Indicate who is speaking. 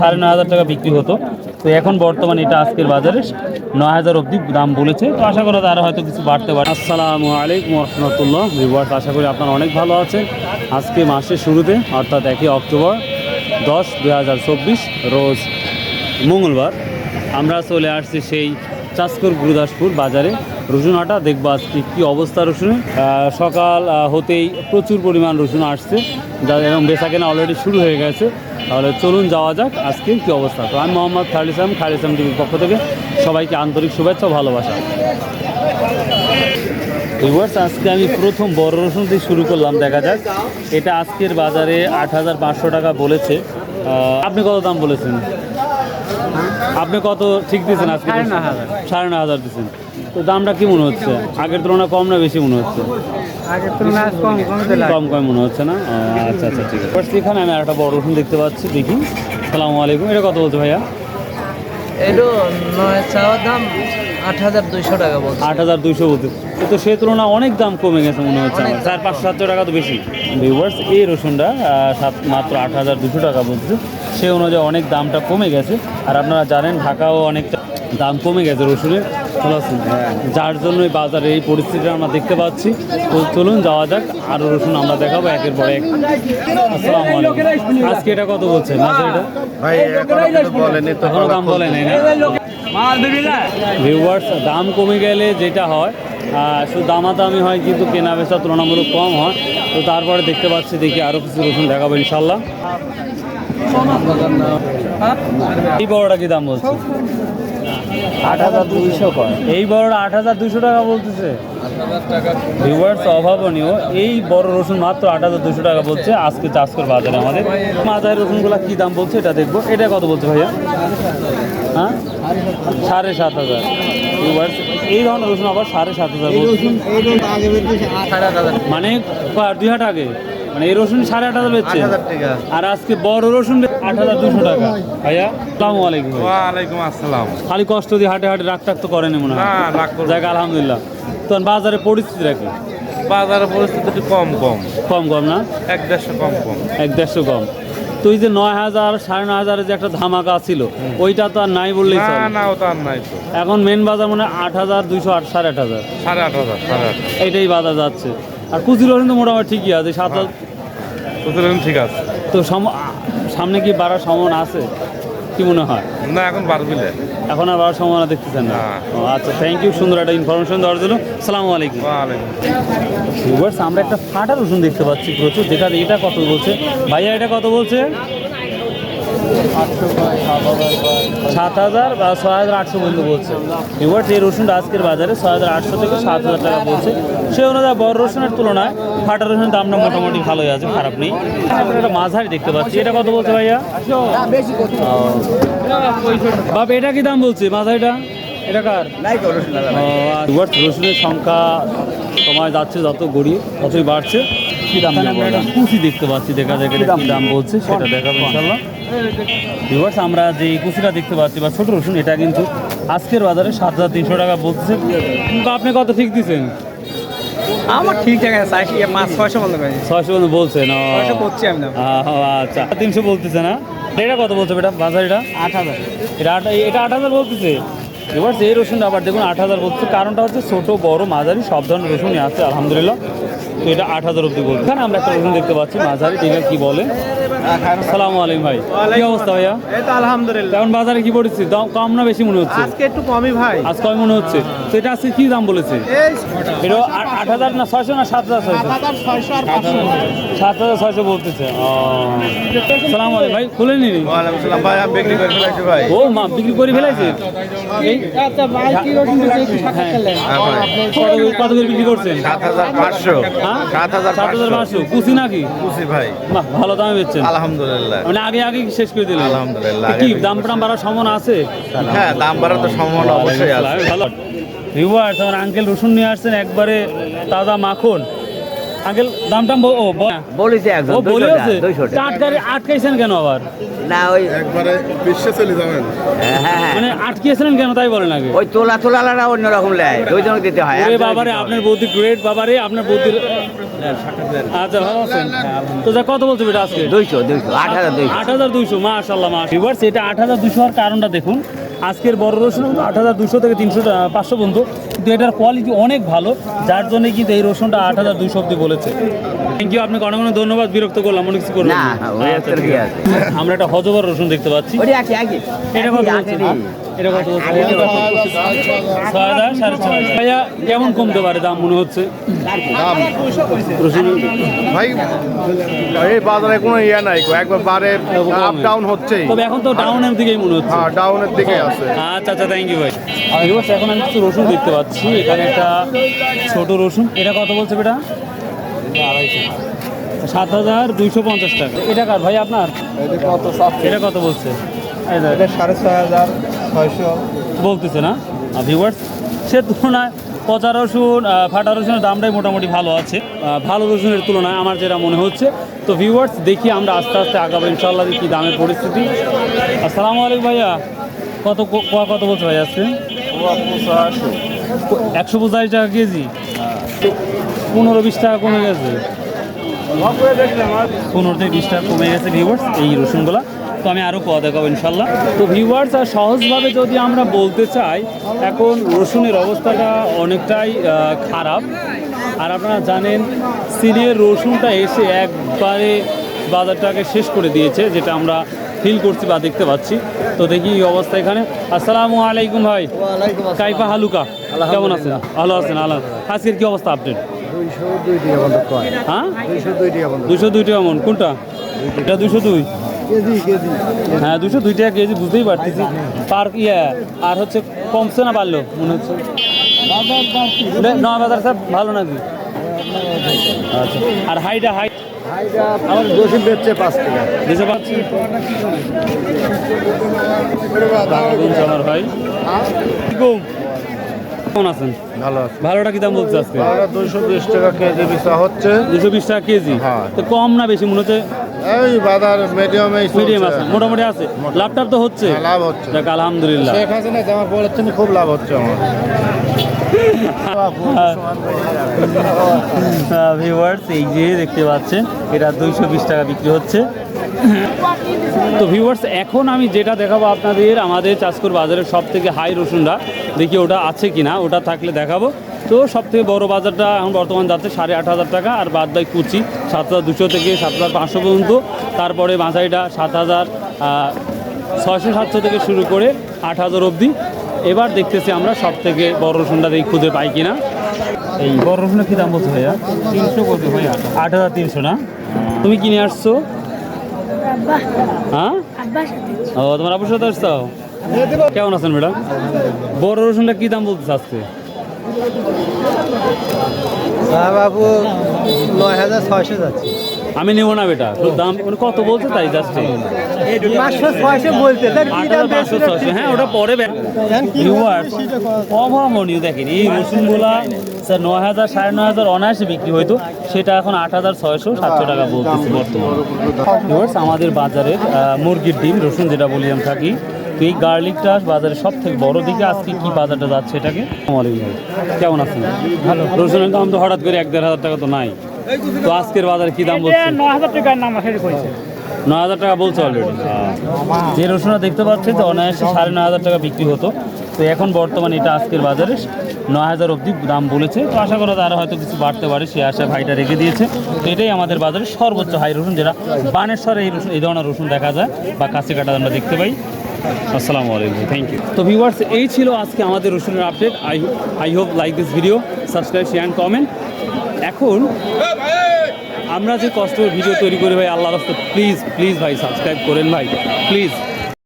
Speaker 1: সাড়ে নয় হাজার টাকা বিক্রি হতো। তো এখন বর্তমানে এটা আজকের বাজারে নয় হাজার অবধি দাম বলেছে। তো আশা করা তারা হয়তো কিছু বাড়তে পারে। আসসালামু আলাইকুম রহমতুল্লাহ ভিউয়ার্স আশা করি আপনারা অনেক ভালো আছেন। আজকে মাসের শুরুতে অর্থাৎ একই অক্টোবর দশ দুই হাজার চব্বিশ রোজ মঙ্গলবার আমরা চলে আসছি সেই চাষকর গুরুদাসপুর বাজারে। রসুন হাটা দেখব আজকে কী অবস্থা রসুনের। আহ, সকাল হতেই প্রচুর পরিমাণ রসুন আসছে যা এবং বেচা কেনা অলরেডি শুরু হয়ে গেছে। তাহলে চলুন যাওয়া যাক আজকে কী অবস্থা? তো আমি মোহাম্মদ খালিদ ইসলাম খালিদ ইসলাম টিভির পক্ষ থেকে সবাইকে আন্তরিক শুভেচ্ছা ও ভালোবাসা। ভিউয়ার্স আজকে আমি প্রথম বড় রসুন দিয়ে শুরু করলাম দেখা যাক। এটা আজকের বাজারে আট হাজার পাঁচশো টাকা বলেছে। আপনি কত দাম বলেছেন? আপনি কত ঠিক দিয়েছেন আজকে?
Speaker 2: সাড়ে নয় হাজার
Speaker 1: দিয়েছেন। তো দামটা কি মনে হচ্ছে? আগের তুলনায় কম না বেশি মনে হচ্ছে?
Speaker 2: আগের তুলনায় কম
Speaker 1: কম কম মনে হচ্ছে না? আচ্ছা আচ্ছা ঠিক আছে। এখানে আমি একটা বড় রসুন দেখতে পাচ্ছি দেখি। সালামু আলাইকুম। এটা কত বলছে ভাইয়া?
Speaker 2: এটো চাওয়ার দাম আট হাজার দুইশো টাকা বলছে।
Speaker 1: আট হাজার দুইশো বলতে তো সেই তুলনায় অনেক দাম কমে গেছে মনে হচ্ছে আমার। চার পাঁচশো সাতশো টাকা তো বেশি। ভিউয়ার্স এই রসুনটা সাত মাত্র আট হাজার দুশো টাকা বলছে। সে অনুযায়ী অনেক দামটা কমে গেছে। আর আপনারা জানেন ঢাকাও অনেকটা দাম কমে গেছে রসুনের। চলাচল যার জন্য এই বাজারে এই পরিস্থিতিটা আমরা দেখতে পাচ্ছি। তো চলুন যাওয়া যাক। আরও রসুন আমরা দেখাবো একের পর এক। আসসালামু আলাইকুম। আজকে এটা কত বলছে? এটা? এখনও দাম বলে নাই না? ভিউয়ার্স দাম কমে গেলে যেটা হয় শুধু দামাদামি হয় কিন্তু কেনা বেচা তুলনামূলক কম হয়। তো তারপরে দেখতে পাচ্ছি দেখি আরও কিছু রসুন দেখাবো ইনশাল্লাহ। এই বড়টা কি দাম বলছে?
Speaker 2: আট হাজার দুইশো কয়।
Speaker 1: এই বড়টা আট হাজার দুশো টাকা বলতেছে। ভিউয়ার্স অভাবনীয়। এই বড় রসুন মাত্র আট হাজার দুশো টাকা বলছে। আজকে চাষ করে বাজারে আমাদের। মাজার রসুনগুলো কি দাম বলছে এটা দেখব। এটা কত বলছে ভাইয়া? হ্যাঁ? সাড়ে সাত হাজার। ভিউয়ার্স এই ধরনের রসুন আবার সাড়ে সাত হাজার মানে দুই হাট আগে? মানে এই রসুন সাড়ে আট হাজার বেচছে। আর আজকে বড় রসুন আট হাজার দুশো টাকা। ভাইয়া সালামু আলাইকুম
Speaker 3: ওয়ালাইকুম আসসালাম।
Speaker 1: খালি কষ্ট দিয়ে হাটে হাটে রাগ টাক তো করেনি মনে হয়। যাক আলহামদুলিল্লাহ। তখন বাজারে পরিস্থিতি রাখি
Speaker 3: বাজারের পরিস্থিতি কম কম।
Speaker 1: কম কম না?
Speaker 3: এক দেড়শো কম কম।
Speaker 1: এক দেড়শো কম। তো এই যে নয় হাজার সাড়ে নয় হাজারের যে একটা ধামাকা ছিল ওইটা তো আর নাই বললেই
Speaker 3: না
Speaker 1: চলে।
Speaker 3: না ওটা আর নাই
Speaker 1: এখন মেন বাজার মানে আট হাজার দুইশো আট সাড়ে আট হাজার।
Speaker 3: সাড়ে আট হাজার সাড়ে আট
Speaker 1: এইটাই বাজার যাচ্ছে। আর কুচি রসুন তো মোটামুটি ঠিকই আছে সাত কুচুর
Speaker 3: সুতরাং ঠিক আছে।
Speaker 1: তো সম- সামনে কি বাড়ার সম্ভাবনা আছে? কি মনে হয়?
Speaker 3: না এখন বাড়বিলে
Speaker 1: এখন আর বাড়ার সম্ভাবনা দেখতেছেন না?
Speaker 3: না।
Speaker 1: ও, আচ্ছা থ্যাংক ইউ সুন্দর একটা ইনফরমেশন দেওয়ার জন্য। সালামু আলাইকুম। আমরা একটা ফাটা রসুন দেখতে পাচ্ছি প্রচুর যেটা এটা কত বলছে? ভাইয়া এটা কত বলছে? সাত হাজার বা ছয় হাজার আটশো পর্যন্ত বলছে। ভিউয়ার্স এই রসুনটা আজকের বাজারে ছয় হাজার আটশো থেকে সাত হাজার টাকা বলছে। সে অনুযায়ী বড় রসুনের তুলনায় ফাটা রসুনের দামটা মোটামুটি ভালোই আছে খারাপ নেই। তারপরে একটা মাঝারি দেখতে পাচ্ছি। এটা কত বলছে ভাইয়া? ও। বাপ এটা কি দাম বলছে? মাঝারিটা? এটা কার? ভিউয়ার্স, রসুনের সংখ্যা সময় যাচ্ছে যত গড়িয়ে ততই বাড়ছে। কি দাম একটা কুচি দেখতে পাচ্ছি দেখা যায় এটা কি দাম বলছে সেটা দেখাবো ইনশাল্লাহ ভিউয়ার্স আমরা যে কুচিটা দেখতে পাচ্ছি বা ছোট রসুন এটা কিন্তু আজকের বাজারে সাত হাজার তিনশো টাকা বলছে কিন্তু আপনি কত ঠিক দিচ্ছেন
Speaker 2: আমার ঠিক আছে চাইছি পাঁচ ছয়শো বন্ধ করে
Speaker 1: ছয়শো পর্যন্ত বলছেন ও
Speaker 2: ছয়শো করছি আমি
Speaker 1: আহ, আচ্ছা। তিনশো বলতেছে না? এটা কত বলছে বেটা? বাজার এটা?
Speaker 2: আট হাজার।
Speaker 1: এটা আট এটা আট হাজার বলতেছে। এবার এই রসুনটা আবার দেখুন আট হাজার বলছে কারণটা হচ্ছে ছোট বড় মাঝারি সব ধরনের রসুনই আছে আলহামদুলিল্লাহ। তো এটা আট হাজার অব্দি বলছে এখানে আমরা একটা রসুন দেখতে পাচ্ছি মাঝারি ঠিক আছে কি বলে? সালামু আলাইকুম ভাই কি অবস্থা ভাইয়া?
Speaker 2: তো আলহামদুলিল্লাহ।
Speaker 1: এখন বাজারে কি পড়েছে দাম কম না বেশি মনে হচ্ছে?
Speaker 2: আজকে একটু কমই ভাই।
Speaker 1: আজ মনে হচ্ছে। তো এটা আজকে কি দাম বলেছে? এটা আট হাজার না ছয়শো না সাত হাজার ছয়শো? সাত হাজার ছয়শো বলতেছে। ও। সালাম আলাইকুম ভাই খুলে নিনি
Speaker 3: ওয়ালাইকুম আসসালাম ভাই আমি বিক্রি করে ফেলেছি ভাই।
Speaker 1: ও মা বিক্রি করে ফেলাইছে?
Speaker 2: আচ্ছা
Speaker 1: হ্যাঁ।
Speaker 3: হ্যাঁ
Speaker 1: কত করে বিক্রি করছেন?
Speaker 3: সাত হাজার পাঁচশো।
Speaker 1: হ্যাঁ
Speaker 3: সাত হাজার
Speaker 1: সাত হাজার
Speaker 3: পাঁচশো।
Speaker 1: পাঁচশো। কুচি নাকি?
Speaker 3: খুশি ভাই।
Speaker 1: বাহ ভালো দামে বেচছেন।
Speaker 3: আলহামদুলিল্লাহ।
Speaker 1: মানে আগে আগে শেষ করে দিলেন।
Speaker 3: আলহামদুলিল্লাহ,
Speaker 1: কি
Speaker 3: আগে-
Speaker 1: দাম টাম বাড়ার সম্ভাবনা আছে?
Speaker 3: হ্যাঁ দাম বাড়ার তো সম্ভাবনা অবশ্যই আছে।
Speaker 1: ভালো। ভিউয়ার্স আমার আঙ্কেল রসুন নিয়ে আসছেন একবারে তাজা মাখন। আঙ্কেল দাম টাম ও
Speaker 2: বলেছে একজন
Speaker 1: ও বলে আছে
Speaker 2: দুইশো টাকা।
Speaker 1: আটকারে আটকাইছেন কেন আবার?
Speaker 2: না ওই
Speaker 4: একবারে বিশ্বে চলে যাবেন।
Speaker 2: হ্যাঁ হ্যাঁ
Speaker 1: মানে আটকিয়েছিলেন কেন তাই বলেন আগে?
Speaker 2: ওই তোলা তোলালারা অন্যরকম নেয় দুইজন দিতে হয় একজনকে
Speaker 1: বাবারে আপনার বৌদি গ্রেট বাবারে আপনার বৌদির আচ্ছা ভালো আছেন? তো যা কত বলছো এটা আজকে?
Speaker 2: দুইশো দুইশো আট হাজার দুইশো।
Speaker 1: আট হাজার দুইশো মাশাল্লাহ মা ভিউয়ার্স এটা আট হাজার দুশো হওয়ার কারণটা দেখুন। আজকের বড় রসুন আট হাজার দুশো থেকে তিনশো পাঁচশো পর্যন্ত। কিন্তু এটার কোয়ালিটি অনেক ভালো, যার জন্য কিন্তু এই রসুনটা আট হাজার দুশো অব্দি বলেছে। থ্যাংক ইউ আপনাকে অনেক অনেক ধন্যবাদ বিরক্ত করলাম অনেক কিছু
Speaker 2: না। ওই
Speaker 1: আচ্ছা,
Speaker 2: একটা কি
Speaker 1: আছে। আমরা একটা হজবর রসুন দেখতে পাচ্ছি।
Speaker 2: ওই
Speaker 1: এটা কত বলছেন এটা কত ভাইয়া কেমন কমতে পারে দাম মনে হচ্ছে? রসুন?
Speaker 4: ভাই এই বাজারে কোনো ইয়ে নাই একবার বারে আপ ডাউন হচ্ছেই
Speaker 1: তবে এখন তো ডাউনের দিকেই মনে হচ্ছে।
Speaker 4: হ্যাঁ ডাউনের দিকে আছে।
Speaker 1: আচ্ছা আচ্ছা থ্যাংক ইউ ভাই। ভিউয়ার্স এখন আমি কিছু রসুন দেখতে পাচ্ছি। এখানে একটা ছোট রসুন। এটা কত বলছে বেটা? সাত হাজার দুইশো পঞ্চাশ টাকা। এটা কার ভাই আপনার?
Speaker 4: কত
Speaker 1: এটা কত বলছে?
Speaker 4: এটা সাড়ে ছয় হাজার ছয়শো।
Speaker 1: বলতেছে না? ভিউয়ার্স সে তুলনায় পচা রসুন ফাটা রসুনের দামটাই মোটামুটি ভালো আছে। ভালো রসুনের তুলনায় আমার যেটা মনে হচ্ছে। তো ভিউয়ার্স দেখি আমরা আস্তে আস্তে আগাবো ইনশাল্লাহ কি দামের পরিস্থিতি। আসসালামু আলাইকুম ভাইয়া। কত কোয়া কত বলছে ভাই আজকে? একশো পঁচাশি। টাকা কেজি? পনেরো বিশ টাকা কমে গেছে। পনেরো থেকে বিশ টাকা কমে গেছে ভিউয়ার্স এই রসুনগুলা। তো আমি আরও পাওয়া দেখাবো ইনশাল্লাহ। তো ভিউয়ার্স আর সহজভাবে যদি আমরা বলতে চাই এখন রসুনের অবস্থাটা অনেকটাই খারাপ। আর আপনারা জানেন সিরিয়ার রসুনটা এসে একবারে বাজারটাকে শেষ করে দিয়েছে যেটা আমরা ফিল করছি বা দেখতে পাচ্ছি। তো দেখি এই অবস্থা এখানে। আসসালামু আলাইকুম ভাই। কাইফা হালুকা। কেমন আছেন? ভালো আছেন আল্লাহ আজকের কি অবস্থা আপডেট? হ্যাঁ? দুশো দুই টাকা মন কোনটা? এটা দুশো দুই হ্যাঁ দুশো দুই টাকা কেজি বুঝতেই পারতেছি। পার ইয়ে আর হচ্ছে কমছে না বাড়লো মনে হচ্ছে। না বাজার স্যার ভালো নাকি? আচ্ছা। আর হাইটা হাইট
Speaker 4: আমার দোষী বেচছে পাঁচ টাকা।
Speaker 1: দিতে পারছি ভাই। আলাইকুম। কেমন আছেন?
Speaker 4: ভালো আছে।
Speaker 1: ভালোটা কি দাম বলছে আজকে
Speaker 4: দুইশো বিশ টাকা কেজি বেচা হচ্ছে।
Speaker 1: দুশো বিশ টাকা কেজি?
Speaker 4: হ্যাঁ।
Speaker 1: তো কম না বেশি মনে হচ্ছে?
Speaker 4: এই বাজার মিডিয়ামে
Speaker 1: মিডিয়াম আছে। মোটামুটি আছে। লাভটাপ তো হচ্ছে?
Speaker 4: লাভ হচ্ছে।
Speaker 1: যাক আলহামদুলিল্লাহ।
Speaker 4: শেখ হাসিনা জামা বলেছেন খুব লাভ হচ্ছে আমার।
Speaker 1: ভিউয়ার্স এই যে দেখতে পাচ্ছেন এটা দুইশো বিশ টাকা বিক্রি হচ্ছে। তো ভিউয়ার্স এখন আমি যেটা দেখাবো আপনাদের আমাদের চাষকর বাজারের সব থেকে হাই রসুনটা। দেখি ওটা আছে কিনা ওটা থাকলে দেখাবো। তো সব থেকে বড়ো বাজারটা এখন বর্তমান যাচ্ছে সাড়ে আট হাজার টাকা আর বাদ বাই কুচি সাত হাজার দুশো থেকে সাত হাজার পাঁচশো পর্যন্ত। তারপরে মাঝারিটা সাত হাজার ছয়শো সাতশো থেকে শুরু করে আট হাজার অবধি। এবার দেখতেছি আমরা সব থেকে বড় রসুনটা দেখি খুঁজে পাই কিনা। এই বড় রসুনের কি দাম বলছো ভাইয়া? তিনশো কত ভাইয়া। আট হাজার তিনশো না? তুমি কিনে আসছো? হ্যাঁ? ও তোমার আবুর সাথে আসছো? কেমন আছেন ম্যাডাম? বড় রসুনটা কি দাম বলতেছে আজকে?
Speaker 4: বাবু নয় হাজার ছয়শো যাচ্ছে।
Speaker 1: আমি নেব না বেটা তোর দাম মানে কত বলছে তাই জাস্ট
Speaker 4: পাঁচশো ছয়শো বলতে
Speaker 1: পাঁচশো ছয়শো হ্যাঁ ওটা পরে ভিউয়ার্স অভাবনীয় দেখেন এই রসুনগুলা স্যার নয় হাজার সাড়ে নয় হাজার অনায়াসে বিক্রি হইতো সেটা এখন আট হাজার ছয়শো সাতশো টাকা বলতেছে বর্তমানে। আমাদের বাজারের মুরগির ডিম রসুন যেটা বলি আমি থাকি তো এই গার্লিকটা বাজারে সব থেকে বড় দিকে আজকে কি বাজারটা যাচ্ছে এটাকে? ভাই। কেমন আছেন? ভালো। রসুনের দাম তো হঠাৎ করে এক দেড় হাজার টাকা তো নাই। তো আজকের বাজারে কি দাম বলছে
Speaker 5: নয় হাজার টাকার নাম
Speaker 1: নয় হাজার টাকা বলছে অলরেডি যে রসুনটা দেখতে পাচ্ছি তো অনায়াসে সাড়ে নয় হাজার টাকা বিক্রি হতো। তো এখন বর্তমানে এটা আজকের বাজারে নয় হাজার অবধি দাম বলেছে। তো আশা করা তারা হয়তো কিছু বাড়তে পারে সে আশা ভাইটা রেখে দিয়েছে। তো এটাই আমাদের বাজারে সর্বোচ্চ হাই রসুন যেটা বানেশ্বরে এই রসুন এই ধরনের রসুন দেখা যায় বা কাছে কাটা আমরা দেখতে পাই। আসসালামু আলাইকুম থ্যাংক ইউ তো ভিউয়ার্স এই ছিল আজকে আমাদের রসুনের update I I hope like this video subscribe share comment এখন আমরা যে কষ্ট ভিডিও তৈরি করি ভাই আল্লাহ রাস্তা প্লিজ প্লিজ ভাই সাবস্ক্রাইব করেন ভাই প্লিজ